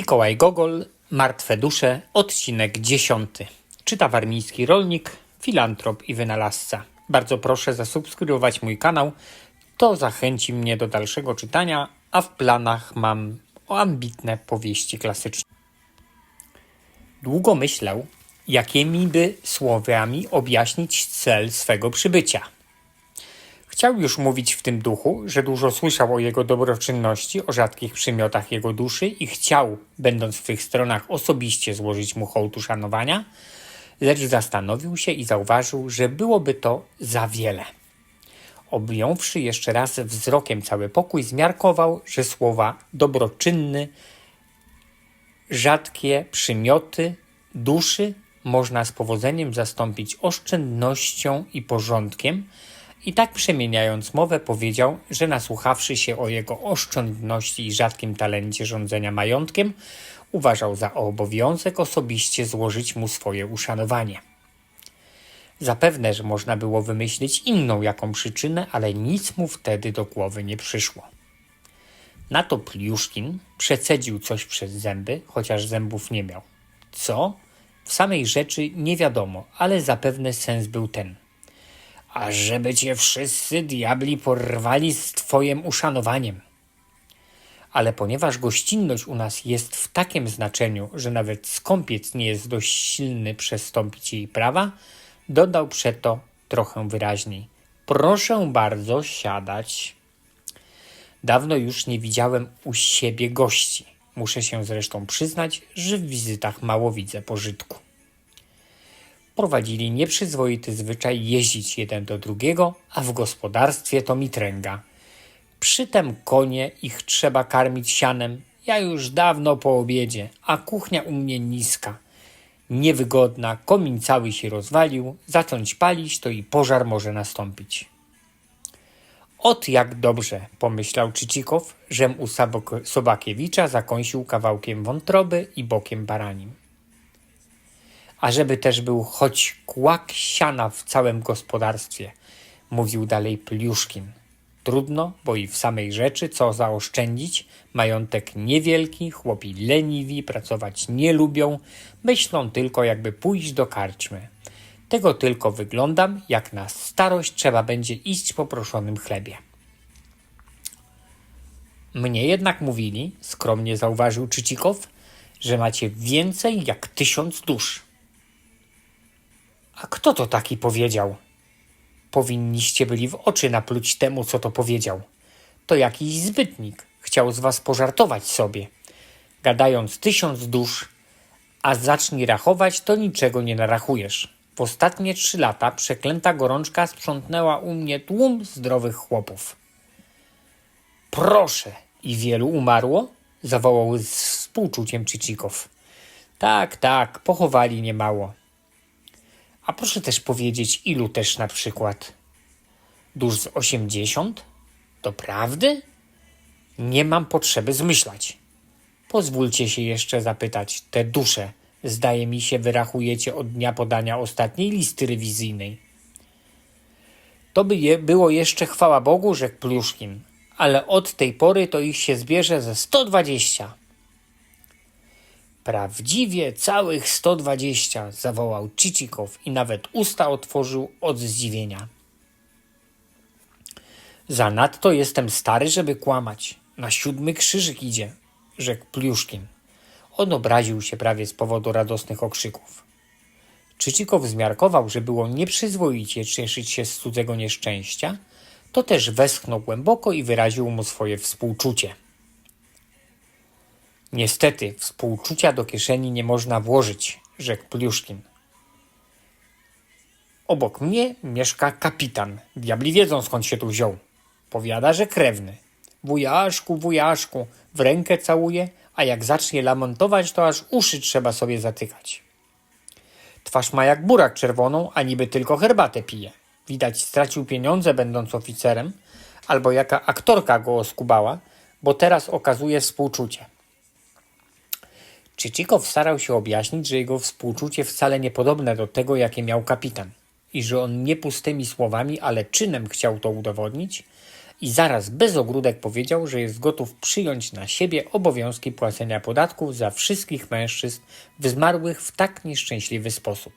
Mikołaj Gogol, Martwe dusze, odcinek 10. Czyta warmiński rolnik, filantrop i wynalazca. Bardzo proszę zasubskrybować mój kanał, to zachęci mnie do dalszego czytania, a w planach mam ambitne powieści klasyczne. Długo myślał, jakimi by słowami objaśnić cel swego przybycia. Chciał już mówić w tym duchu, że dużo słyszał o jego dobroczynności, o rzadkich przymiotach jego duszy i chciał, będąc w tych stronach, osobiście złożyć mu hołd uszanowania, lecz zastanowił się i zauważył, że byłoby to za wiele. Objąwszy jeszcze raz wzrokiem cały pokój, zmiarkował, że słowa dobroczynny, rzadkie przymioty duszy można z powodzeniem zastąpić oszczędnością i porządkiem, i tak przemieniając mowę powiedział, że nasłuchawszy się o jego oszczędności i rzadkim talencie rządzenia majątkiem, uważał za obowiązek osobiście złożyć mu swoje uszanowanie. Zapewne, że można było wymyślić inną jaką przyczynę, ale nic mu wtedy do głowy nie przyszło. Na to Pliuszkin przecedził coś przez zęby, chociaż zębów nie miał. Co? W samej rzeczy nie wiadomo, ale zapewne sens był ten. A żeby cię wszyscy diabli porwali z twoim uszanowaniem. Ale ponieważ gościnność u nas jest w takim znaczeniu, że nawet skąpiec nie jest dość silny przestąpić jej prawa, dodał przeto trochę wyraźniej. Proszę bardzo siadać. Dawno już nie widziałem u siebie gości. Muszę się zresztą przyznać, że w wizytach mało widzę pożytku. Prowadzili nieprzyzwoity zwyczaj jeździć jeden do drugiego, a w gospodarstwie to mitręga. Przytem konie ich trzeba karmić sianem. Ja już dawno po obiedzie, a kuchnia u mnie niska. Niewygodna, komin cały się rozwalił, zacząć palić, to i pożar może nastąpić. Ot jak dobrze, pomyślał Czycikow, żem u Sobakiewicza zakąsił kawałkiem wątroby i bokiem baranim. A żeby też był choć kłak siana w całym gospodarstwie, mówił dalej Pliuszkin. Trudno, bo i w samej rzeczy co zaoszczędzić, majątek niewielki, chłopi leniwi, pracować nie lubią, myślą tylko jakby pójść do karczmy. Tego tylko wyglądam, jak na starość trzeba będzie iść po proszonym chlebie. Mnie jednak mówili, skromnie zauważył Czycikow, że macie więcej jak tysiąc dusz. A kto to taki powiedział? Powinniście byli w oczy napluć temu, co to powiedział. To jakiś zbytnik. Chciał z was pożartować sobie. Gadając tysiąc dusz, a zacznij rachować, to niczego nie narachujesz. W ostatnie trzy lata przeklęta gorączka sprzątnęła u mnie tłum zdrowych chłopów. Proszę, i wielu umarło? zawołał z współczuciem Czycikow. Tak, tak, pochowali niemało. A proszę też powiedzieć, ilu też na przykład? Dusz z osiemdziesiąt? Doprawdy? Nie mam potrzeby zmyślać. Pozwólcie się jeszcze zapytać, te dusze, zdaje mi się, wyrachujecie od dnia podania ostatniej listy rewizyjnej. To by je było jeszcze chwała Bogu, rzekł Pluszkin, ale od tej pory to ich się zbierze ze 120. Prawdziwie całych 120, zawołał Cicikow i nawet usta otworzył od zdziwienia. Zanadto jestem stary, żeby kłamać. Na siódmy krzyżyk idzie, rzekł Pliuszkin. On obraził się prawie z powodu radosnych okrzyków. Czycikow zmiarkował, że było nieprzyzwoicie cieszyć się z cudzego nieszczęścia, to też westchnął głęboko i wyraził mu swoje współczucie. Niestety, współczucia do kieszeni nie można włożyć, rzekł Pliuszkin. Obok mnie mieszka kapitan. Diabli wiedzą skąd się tu wziął. Powiada, że krewny. Wujaszku, wujaszku, w rękę całuje, a jak zacznie lamentować, to aż uszy trzeba sobie zatykać. Twarz ma jak burak czerwoną, a niby tylko herbatę pije. Widać stracił pieniądze będąc oficerem, albo jaka aktorka go oskubała, bo teraz okazuje współczucie. Czycikow starał się objaśnić, że jego współczucie wcale nie podobne do tego, jakie miał kapitan i że on nie pustymi słowami, ale czynem chciał to udowodnić i zaraz bez ogródek powiedział, że jest gotów przyjąć na siebie obowiązki płacenia podatków za wszystkich mężczyzn zmarłych w tak nieszczęśliwy sposób.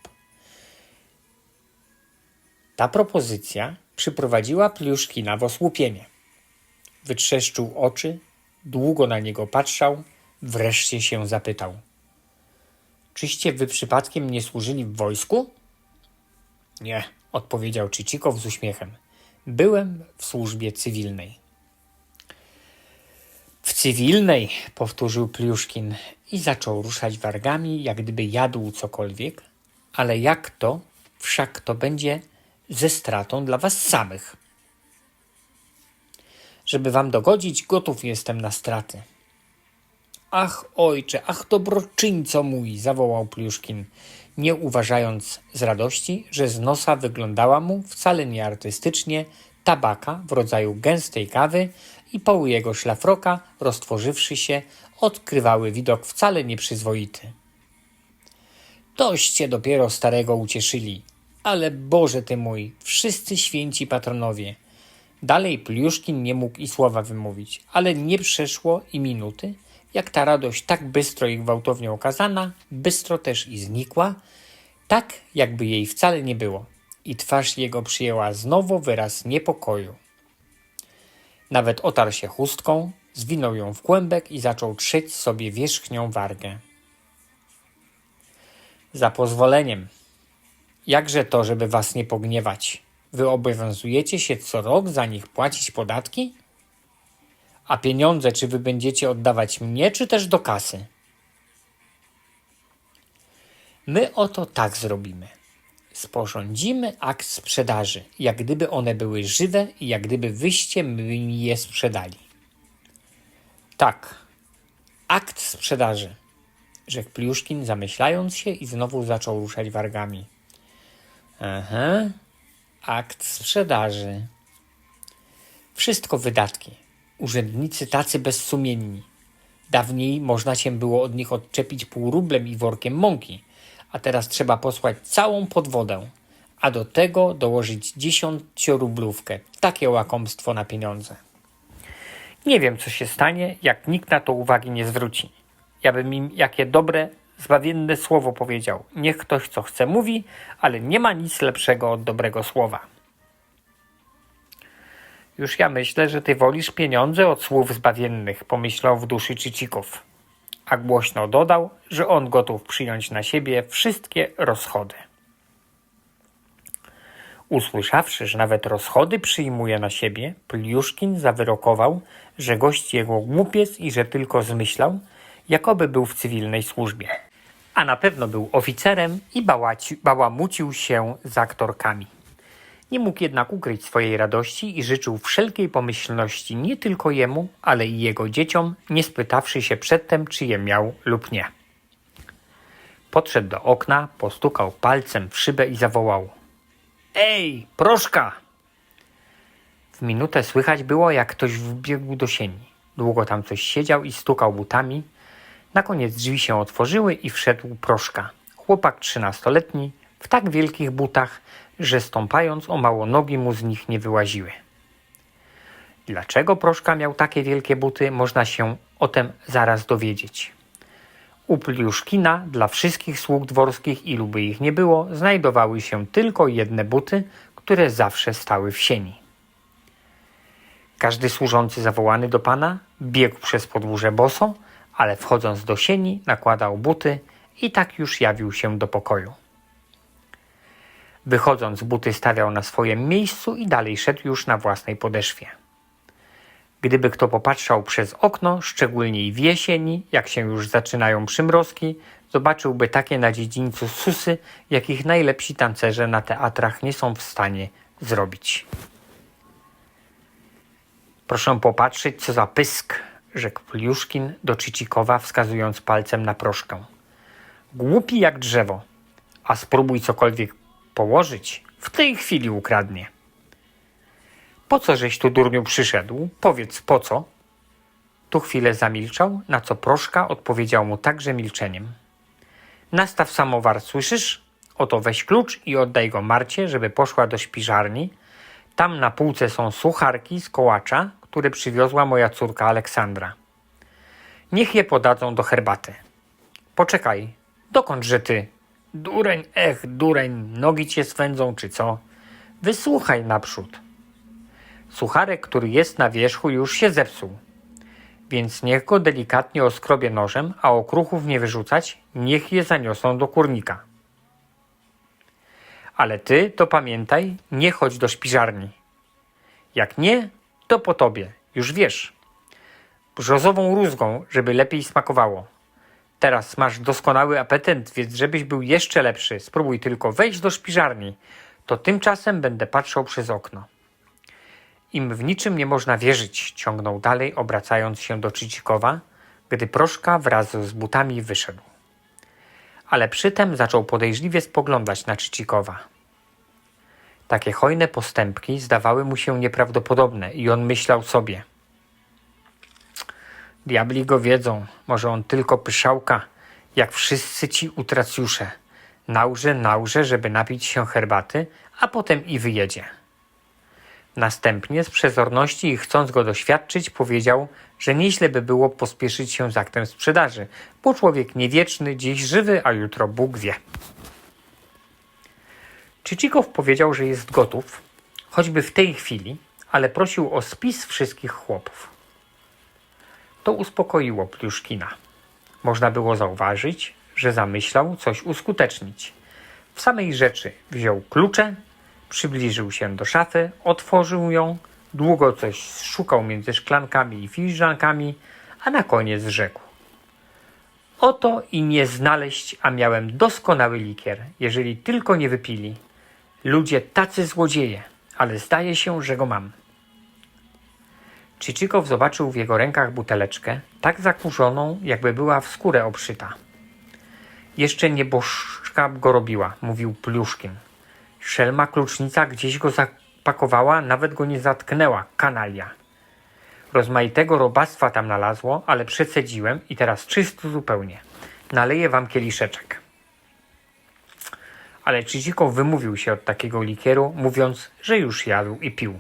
Ta propozycja przyprowadziła Pliuszkina w osłupienie. Wytrzeszczył oczy, długo na niego patrzał, wreszcie się zapytał. Czyście wy przypadkiem nie służyli w wojsku? Nie, odpowiedział Czycikow z uśmiechem. Byłem w służbie cywilnej. W cywilnej, powtórzył Pliuszkin i zaczął ruszać wargami, jak gdyby jadł cokolwiek, ale jak to, wszak to będzie ze stratą dla was samych. Żeby wam dogodzić, gotów jestem na straty. Ach, ojcze, ach, dobroczyńco mój, zawołał Pliuszkin, nie uważając z radości, że z nosa wyglądała mu wcale nie artystycznie tabaka w rodzaju gęstej kawy i poły jego szlafroka, roztworzywszy się, odkrywały widok wcale nieprzyzwoity. Toście dopiero starego ucieszyli, ale Boże ty mój, wszyscy święci patronowie. Dalej Pliuszkin nie mógł i słowa wymówić, ale nie przeszło i minuty, jak ta radość tak bystro i gwałtownie okazana, bystro też i znikła, tak jakby jej wcale nie było i twarz jego przyjęła znowu wyraz niepokoju. Nawet otarł się chustką, zwinął ją w kłębek i zaczął trzeć sobie wierzchnią wargę. Za pozwoleniem. Jakże to, żeby was nie pogniewać? Wy obowiązujecie się co rok za nich płacić podatki? A pieniądze czy wy będziecie oddawać mnie, czy też do kasy? My oto tak zrobimy. Sporządzimy akt sprzedaży, jak gdyby one były żywe i jak gdyby wyście mi je sprzedali. Tak, akt sprzedaży, rzekł Pliuszkin, zamyślając się i znowu zaczął ruszać wargami. Aha, akt sprzedaży. Wszystko wydatki. Urzędnicy tacy bezsumienni. Dawniej można się było od nich odczepić pół rublem i workiem mąki, a teraz trzeba posłać całą podwodę, a do tego dołożyć dziesięciorublówkę. Takie łakomstwo na pieniądze. Nie wiem, co się stanie, jak nikt na to uwagi nie zwróci. Ja bym im jakie dobre, zbawienne słowo powiedział. Niech ktoś co chce mówi, ale nie ma nic lepszego od dobrego słowa. Już ja myślę, że ty wolisz pieniądze od słów zbawiennych, pomyślał w duszy Czycikow. A głośno dodał, że on gotów przyjąć na siebie wszystkie rozchody. Usłyszawszy, że nawet rozchody przyjmuje na siebie, Pliuszkin zawyrokował, że gość jego głupiec i że tylko zmyślał, jakoby był w cywilnej służbie. A na pewno był oficerem i bałaci, bałamucił się z aktorkami. Nie mógł jednak ukryć swojej radości i życzył wszelkiej pomyślności nie tylko jemu, ale i jego dzieciom, nie spytawszy się przedtem, czy je miał lub nie. Podszedł do okna, postukał palcem w szybę i zawołał: Ej, proszka! W minutę słychać było, jak ktoś wbiegł do sieni. Długo tam coś siedział i stukał butami. Na koniec drzwi się otworzyły i wszedł proszka. Chłopak trzynastoletni, w tak wielkich butach, że stąpając o mało nogi mu z nich nie wyłaziły. Dlaczego proszka miał takie wielkie buty, można się o tym zaraz dowiedzieć. U Pliuszkina dla wszystkich sług dworskich, ilu by ich nie było, znajdowały się tylko jedne buty, które zawsze stały w sieni. Każdy służący zawołany do pana biegł przez podwórze boso, ale wchodząc do sieni nakładał buty i tak już jawił się do pokoju. Wychodząc, buty stawiał na swoim miejscu i dalej szedł już na własnej podeszwie. Gdyby kto popatrzał przez okno, szczególnie w jesieni, jak się już zaczynają przymrozki, zobaczyłby takie na dziedzińcu susy, jakich najlepsi tancerze na teatrach nie są w stanie zrobić. Proszę popatrzeć, co za pysk, rzekł Pliuszkin do Czycikowa, wskazując palcem na proszkę. Głupi jak drzewo, a spróbuj cokolwiek położyć, w tej chwili ukradnie. Po co żeś tu durniu przyszedł? Powiedz po co? Tu chwilę zamilczał, na co proszka odpowiedział mu także milczeniem. Nastaw samowar, słyszysz? Oto weź klucz i oddaj go Marcie, żeby poszła do śpiżarni. Tam na półce są sucharki z kołacza, które przywiozła moja córka Aleksandra. Niech je podadzą do herbaty. Poczekaj, dokądże ty? Dureń, ech, dureń, nogi cię swędzą, czy co? Wysłuchaj naprzód. Sucharek, który jest na wierzchu, już się zepsuł. Więc niech go delikatnie oskrobie nożem, a okruchów nie wyrzucać, niech je zaniosą do kurnika. Ale ty to pamiętaj, nie chodź do szpiżarni. Jak nie, to po tobie, już wiesz. Brzozową rózgą, żeby lepiej smakowało. Teraz masz doskonały apetyt, więc żebyś był jeszcze lepszy, spróbuj tylko wejść do szpiżarni, to tymczasem będę patrzał przez okno. Im w niczym nie można wierzyć, ciągnął dalej, obracając się do Czycikowa, gdy proszka wraz z butami wyszedł. Ale przytem zaczął podejrzliwie spoglądać na Czycikowa. Takie hojne postępki zdawały mu się nieprawdopodobne i on myślał sobie. Diabli go wiedzą, może on tylko pyszałka, jak wszyscy ci utracjusze. Nałże, nałże, żeby napić się herbaty, a potem i wyjedzie. Następnie z przezorności i chcąc go doświadczyć, powiedział, że nieźle by było pospieszyć się z aktem sprzedaży, bo człowiek niewieczny, dziś żywy, a jutro Bóg wie. Czycikow powiedział, że jest gotów, choćby w tej chwili, ale prosił o spis wszystkich chłopów. To uspokoiło Pliuszkina. Można było zauważyć, że zamyślał coś uskutecznić. W samej rzeczy wziął klucze, przybliżył się do szafy, otworzył ją, długo coś szukał między szklankami i filiżankami, a na koniec rzekł. Oto im je znaleźć, a miałem doskonały likier, jeżeli tylko nie wypili. Ludzie tacy złodzieje, ale zdaje się, że go mam. Czyczykow zobaczył w jego rękach buteleczkę, tak zakurzoną, jakby była w skórę obszyta. Jeszcze nieboszczka go robiła, mówił Pliuszkin. Szelma klucznica gdzieś go zapakowała, nawet go nie zatknęła, kanalia. Rozmaitego robactwa tam nalazło, ale przecedziłem i teraz czysto zupełnie. Naleję wam kieliszeczek. Ale Czycikow wymówił się od takiego likieru, mówiąc, że już jadł i pił.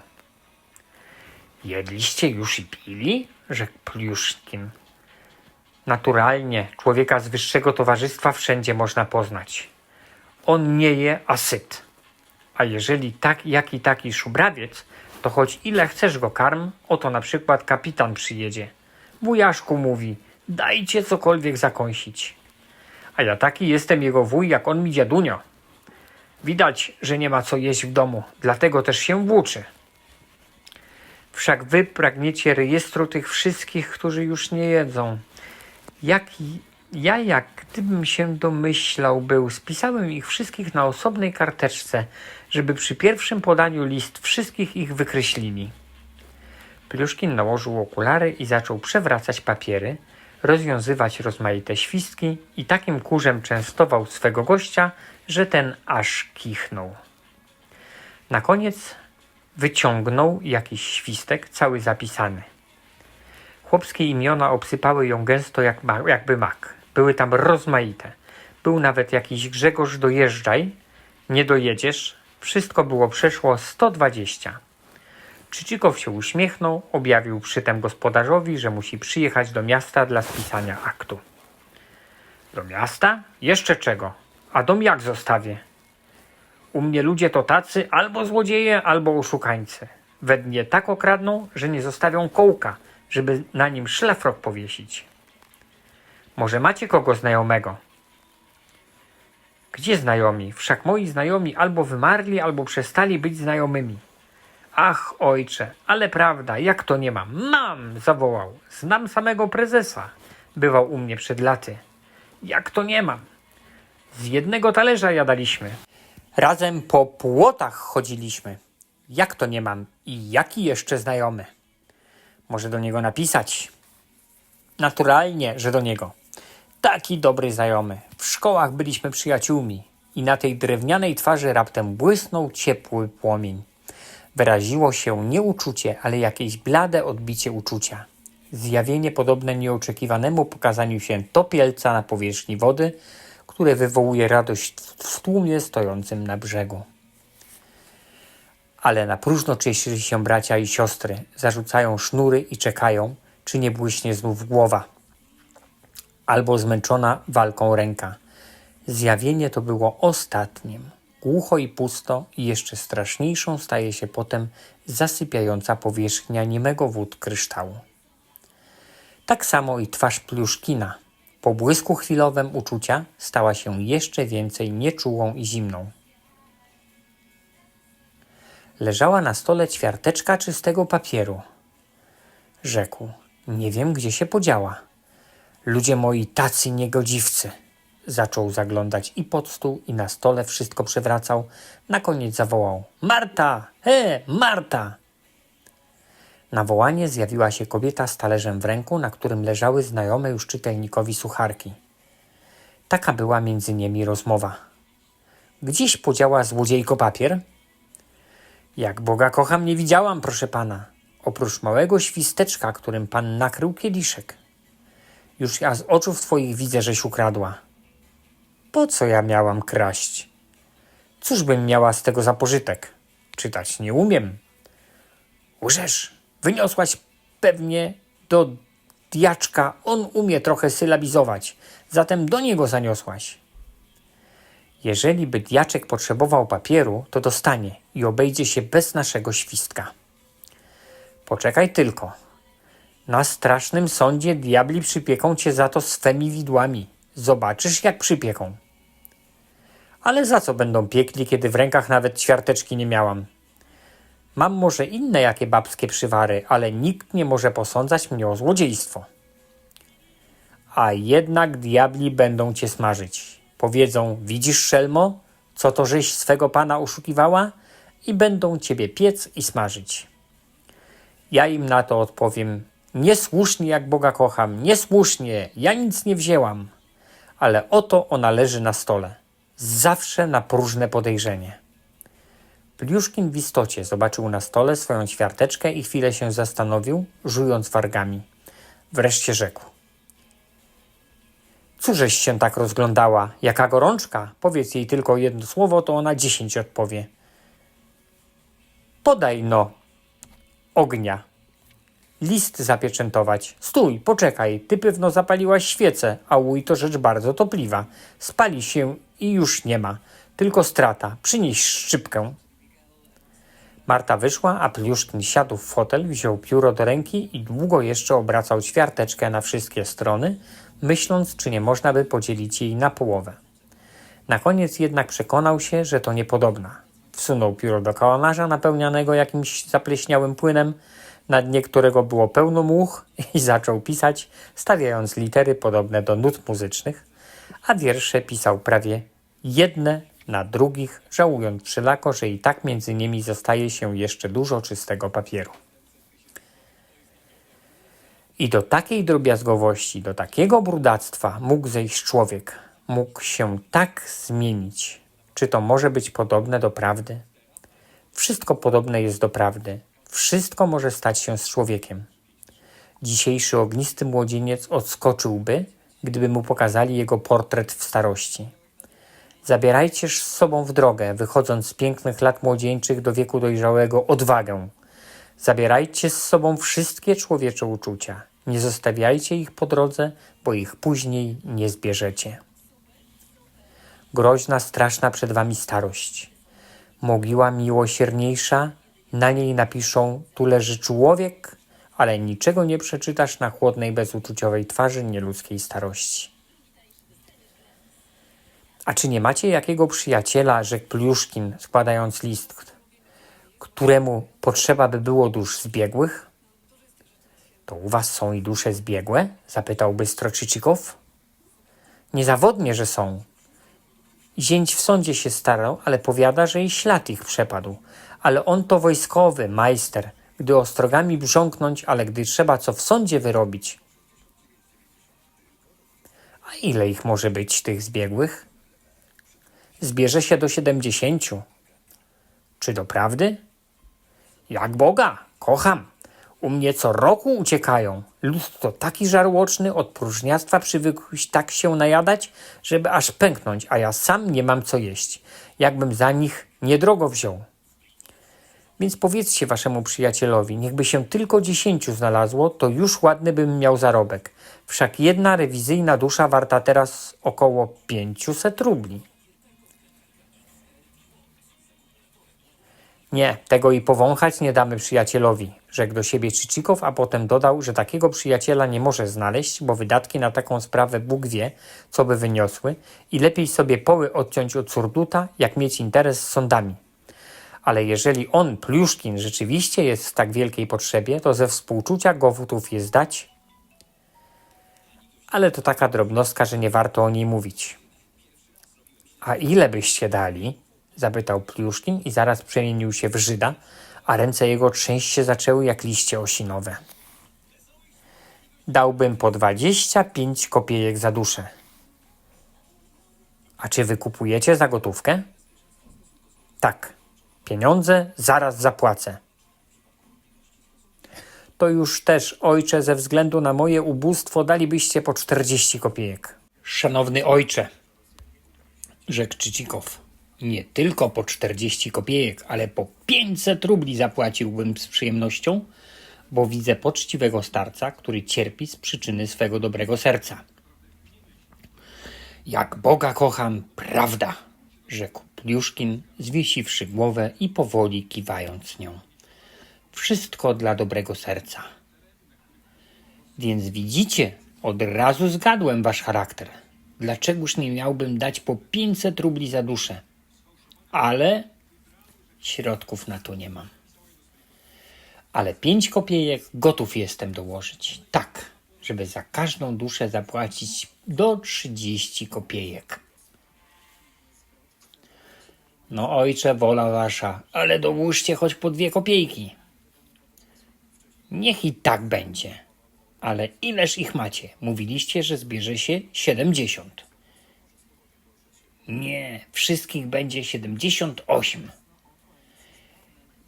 Jedliście już i pili? rzekł Pliuszkin. Naturalnie, człowieka z wyższego towarzystwa wszędzie można poznać. On nie je, a syt. A jeżeli tak, jaki taki szubrawiec, to choć ile chcesz go karm, oto na przykład kapitan przyjedzie. Wujaszku mówi, dajcie cokolwiek zakąsić. A ja taki jestem jego wuj, jak on mi dziadunio. Widać, że nie ma co jeść w domu, dlatego też się włóczy. Wszak wy pragniecie rejestru tych wszystkich, którzy już nie jedzą. Jak ja, jak gdybym się domyślał był, spisałem ich wszystkich na osobnej karteczce, żeby przy pierwszym podaniu list wszystkich ich wykreślili. Pliuszkin nałożył okulary i zaczął przewracać papiery, rozwiązywać rozmaite świstki i takim kurzem częstował swego gościa, że ten aż kichnął. Na koniec wyciągnął jakiś świstek, cały zapisany. Chłopskie imiona obsypały ją gęsto jak jakby mak. Były tam rozmaite. Był nawet jakiś Grzegorz dojeżdżaj, nie dojedziesz. Wszystko było przeszło 120. Czycikow się uśmiechnął, objawił przytem gospodarzowi, że musi przyjechać do miasta dla spisania aktu. Do miasta? Jeszcze czego? A dom jak zostawię? U mnie ludzie to tacy albo złodzieje, albo oszukańcy. We dnie tak okradną, że nie zostawią kołka, żeby na nim szlafrok powiesić. Może macie kogo znajomego? Gdzie znajomi? Wszak moi znajomi albo wymarli, albo przestali być znajomymi. Ach, ojcze, ale prawda, jak to nie mam? Mam! zawołał. Znam samego prezesa. Bywał u mnie przed laty. Jak to nie mam? Z jednego talerza jadaliśmy. Razem po płotach chodziliśmy. Jak to nie mam? I jaki jeszcze znajomy? Może do niego napisać? Naturalnie, że do niego. Taki dobry znajomy. W szkołach byliśmy przyjaciółmi i na tej drewnianej twarzy raptem błysnął ciepły płomień. Wyraziło się nie uczucie, ale jakieś blade odbicie uczucia. Zjawienie podobne nieoczekiwanemu pokazaniu się topielca na powierzchni wody, które wywołuje radość w tłumie stojącym na brzegu. Ale na próżno cieszyli się bracia i siostry, zarzucają sznury i czekają, czy nie błyśnie znów głowa. Albo zmęczona walką ręka. Zjawienie to było ostatnim. Głucho i pusto i jeszcze straszniejszą staje się potem zasypiająca powierzchnia niemego wód kryształu. Tak samo i twarz Pliuszkina. Po błysku chwilowym uczucia stała się jeszcze więcej nieczułą i zimną. Leżała na stole ćwiarteczka czystego papieru. Rzekł, nie wiem gdzie się podziała. Ludzie moi tacy niegodziwcy. Zaczął zaglądać i pod stół, i na stole wszystko przewracał. Na koniec zawołał: Marta! He, Marta! Na wołanie zjawiła się kobieta z talerzem w ręku, na którym leżały znajome już czytelnikowi sucharki. Taka była między nimi rozmowa. Gdzieś podziała złodziejko papier? Jak Boga kocham, nie widziałam, proszę pana. Oprócz małego świsteczka, którym pan nakrył kieliszek. Już ja z oczów twoich widzę, żeś ukradła. Po co ja miałam kraść? Cóż bym miała z tego za pożytek? Czytać nie umiem. Łżesz, wyniosłaś pewnie do diaczka, on umie trochę sylabizować, zatem do niego zaniosłaś. Jeżeli by diaczek potrzebował papieru, to dostanie i obejdzie się bez naszego świstka. Poczekaj tylko. Na strasznym sądzie diabli przypieką cię za to swemi widłami. Zobaczysz, jak przypieką. Ale za co będą piekli, kiedy w rękach nawet ćwiarteczki nie miałam? Mam może inne jakie babskie przywary, ale nikt nie może posądzać mnie o złodziejstwo. A jednak diabli będą cię smażyć. Powiedzą, widzisz, szelmo, co to żeś swego pana oszukiwała? I będą ciebie piec i smażyć. Ja im na to odpowiem, niesłusznie jak Boga kocham, niesłusznie, ja nic nie wzięłam. Ale oto ona leży na stole, zawsze na próżne podejrzenie. Pliuszkin w istocie zobaczył na stole swoją ćwiarteczkę i chwilę się zastanowił, żując wargami. Wreszcie rzekł. Cóżeś się tak rozglądała? Jaka gorączka? Powiedz jej tylko jedno słowo, to ona dziesięć odpowie. Podaj no ognia. List zapieczętować. Stój, poczekaj, ty pewno zapaliłaś świecę, a łój to rzecz bardzo topliwa. Spali się i już nie ma. Tylko strata. Przynieś szczypkę. Marta wyszła, a Pliuszkin siadł w fotel, wziął pióro do ręki i długo jeszcze obracał ćwiarteczkę na wszystkie strony, myśląc, czy nie można by podzielić jej na połowę. Na koniec jednak przekonał się, że to niepodobna. Wsunął pióro do kałamarza napełnianego jakimś zapleśniałym płynem, na dnie którego było pełno much i zaczął pisać, stawiając litery podobne do nut muzycznych, a wiersze pisał prawie jedne na drugich, żałując wszelako, że i tak między nimi zostaje się jeszcze dużo czystego papieru. I do takiej drobiazgowości, do takiego brudactwa mógł zejść człowiek, mógł się tak zmienić. Czy to może być podobne do prawdy? Wszystko podobne jest do prawdy. Wszystko może stać się z człowiekiem. Dzisiejszy ognisty młodzieniec odskoczyłby, gdyby mu pokazali jego portret w starości. Zabierajcież z sobą w drogę, wychodząc z pięknych lat młodzieńczych do wieku dojrzałego, odwagę. Zabierajcie z sobą wszystkie człowiecze uczucia. Nie zostawiajcie ich po drodze, bo ich później nie zbierzecie. Groźna, straszna przed wami starość. Mogiła miłosierniejsza, na niej napiszą, tu leży człowiek, ale niczego nie przeczytasz na chłodnej, bezuczuciowej twarzy nieludzkiej starości. A czy nie macie jakiego przyjaciela, rzekł Pliuszkin, składając list, któremu potrzeba by było dusz zbiegłych? To u was są i dusze zbiegłe? zapytał bystro Czycikow. Niezawodnie, że są. Zięć w sądzie się starał, ale powiada, że i ślad ich przepadł. Ale on to wojskowy, majster, gdy ostrogami brząknąć, ale gdy trzeba co w sądzie wyrobić. A ile ich może być, tych zbiegłych? Zbierze się do siedemdziesięciu. Czy doprawdy? Jak Boga, kocham. U mnie co roku uciekają. Lud to taki żarłoczny, od próżniactwa przywykłeś tak się najadać, żeby aż pęknąć, a ja sam nie mam co jeść. Jakbym za nich niedrogo wziął. Więc powiedzcie waszemu przyjacielowi, niechby się tylko dziesięciu znalazło, to już ładny bym miał zarobek. Wszak jedna rewizyjna dusza warta teraz około 500 rubli. Nie, tego i powąchać nie damy przyjacielowi, rzekł do siebie Czycikow, a potem dodał, że takiego przyjaciela nie może znaleźć, bo wydatki na taką sprawę Bóg wie, co by wyniosły i lepiej sobie poły odciąć od surduta, jak mieć interes z sądami. Ale jeżeli on, Pliuszkin, rzeczywiście jest w tak wielkiej potrzebie, to ze współczucia gotów jest dać. Ale to taka drobnostka, że nie warto o niej mówić. A ile byście dali? Zapytał Pliuszkin i zaraz przemienił się w Żyda, a ręce jego trzęść się zaczęły jak liście osinowe. Dałbym po dwadzieścia pięć kopiejek za duszę. A czy wy kupujecie za gotówkę? Tak. Pieniądze zaraz zapłacę. To już też, ojcze, ze względu na moje ubóstwo dalibyście po czterdzieści kopiejek. Szanowny ojcze, rzekł Czycikow, nie tylko po czterdzieści kopiejek, ale po pięćset rubli zapłaciłbym z przyjemnością, bo widzę poczciwego starca, który cierpi z przyczyny swego dobrego serca. Jak Boga kocham, prawda, rzekł Pliuszkin, zwiesiwszy głowę i powoli kiwając nią. Wszystko dla dobrego serca. Więc widzicie, od razu zgadłem wasz charakter. Dlaczegoż nie miałbym dać po 500 rubli za duszę? Ale środków na to nie mam. Ale pięć kopiejek gotów jestem dołożyć. Tak, żeby za każdą duszę zapłacić do 30 kopiejek. No ojcze, wola wasza, ale dołóżcie choć po dwie kopiejki. Niech i tak będzie. Ale ileż ich macie? Mówiliście, że zbierze się siedemdziesiąt. Nie, wszystkich będzie siedemdziesiąt osiem.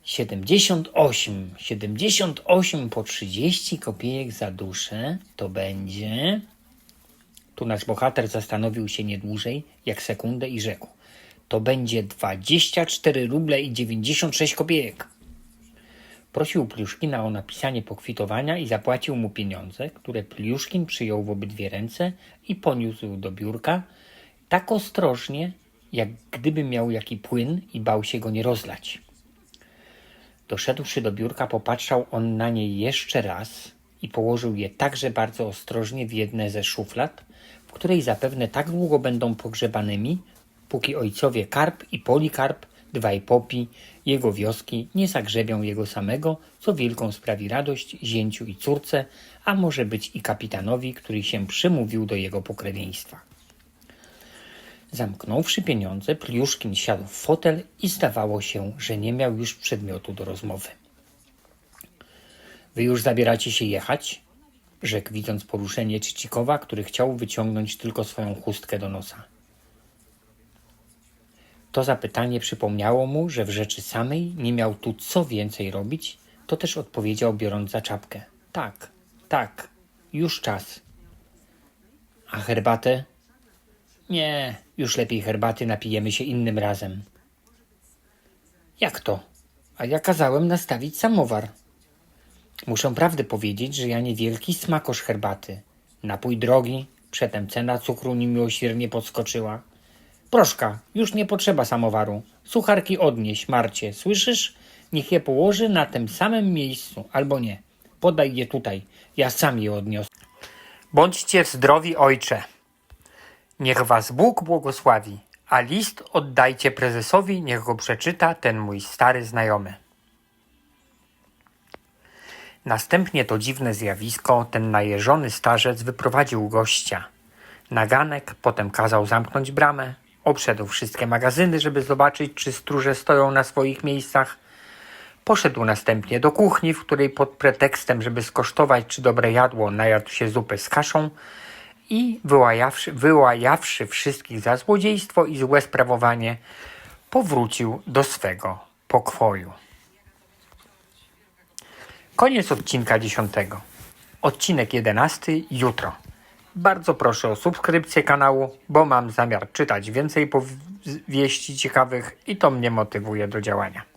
Siedemdziesiąt osiem. Siedemdziesiąt osiem po trzydzieści kopiejek za duszę to będzie... Tu nasz bohater zastanowił się nie dłużej jak sekundę i rzekł. To będzie dwadzieścia cztery ruble i dziewięćdziesiąt sześć kopiejek. Prosił Pliuszkina o napisanie pokwitowania i zapłacił mu pieniądze, które Pliuszkin przyjął w obydwie ręce i poniósł do biurka tak ostrożnie, jak gdyby miał jaki płyn i bał się go nie rozlać. Doszedłszy do biurka, popatrzał on na nie jeszcze raz i położył je także bardzo ostrożnie w jedne ze szuflad, w której zapewne tak długo będą pogrzebanymi, póki ojcowie Karp i Polikarp, dwaj popi, jego wioski nie zagrzebią jego samego, co wielką sprawi radość zięciu i córce, a może być i kapitanowi, który się przymówił do jego pokrewieństwa. Zamknąwszy pieniądze, Pliuszkin siadł w fotel i zdawało się, że nie miał już przedmiotu do rozmowy. Wy już zabieracie się jechać? rzekł, widząc poruszenie Czycikowa, który chciał wyciągnąć tylko swoją chustkę do nosa. To zapytanie przypomniało mu, że w rzeczy samej nie miał tu co więcej robić, to też odpowiedział, biorąc za czapkę. Tak, tak, już czas. A herbatę? Nie, już lepiej herbaty napijemy się innym razem. Jak to? A ja kazałem nastawić samowar. Muszę prawdę powiedzieć, że ja niewielki smakosz herbaty. Napój drogi, przedtem cena cukru niemiłosiernie podskoczyła. Proszka, już nie potrzeba samowaru. Sucharki odnieś, Marcie, słyszysz? Niech je położy na tym samym miejscu, albo nie. Podaj je tutaj, ja sam je odniosę. Bądźcie zdrowi, ojcze. Niech was Bóg błogosławi, a list oddajcie prezesowi, niech go przeczyta ten mój stary znajomy. Następnie to dziwne zjawisko, ten najeżony starzec wyprowadził gościa. Na ganek, potem kazał zamknąć bramę, obszedł wszystkie magazyny, żeby zobaczyć, czy stróże stoją na swoich miejscach. Poszedł następnie do kuchni, w której pod pretekstem, żeby skosztować, czy dobre jadło, najadł się zupę z kaszą i wyłajawszy, wyłajawszy wszystkich za złodziejstwo i złe sprawowanie, powrócił do swego pokwoju. Koniec odcinka dziesiątego. Odcinek jedenasty jutro. Bardzo proszę o subskrypcję kanału, bo mam zamiar czytać więcej powieści ciekawych i to mnie motywuje do działania.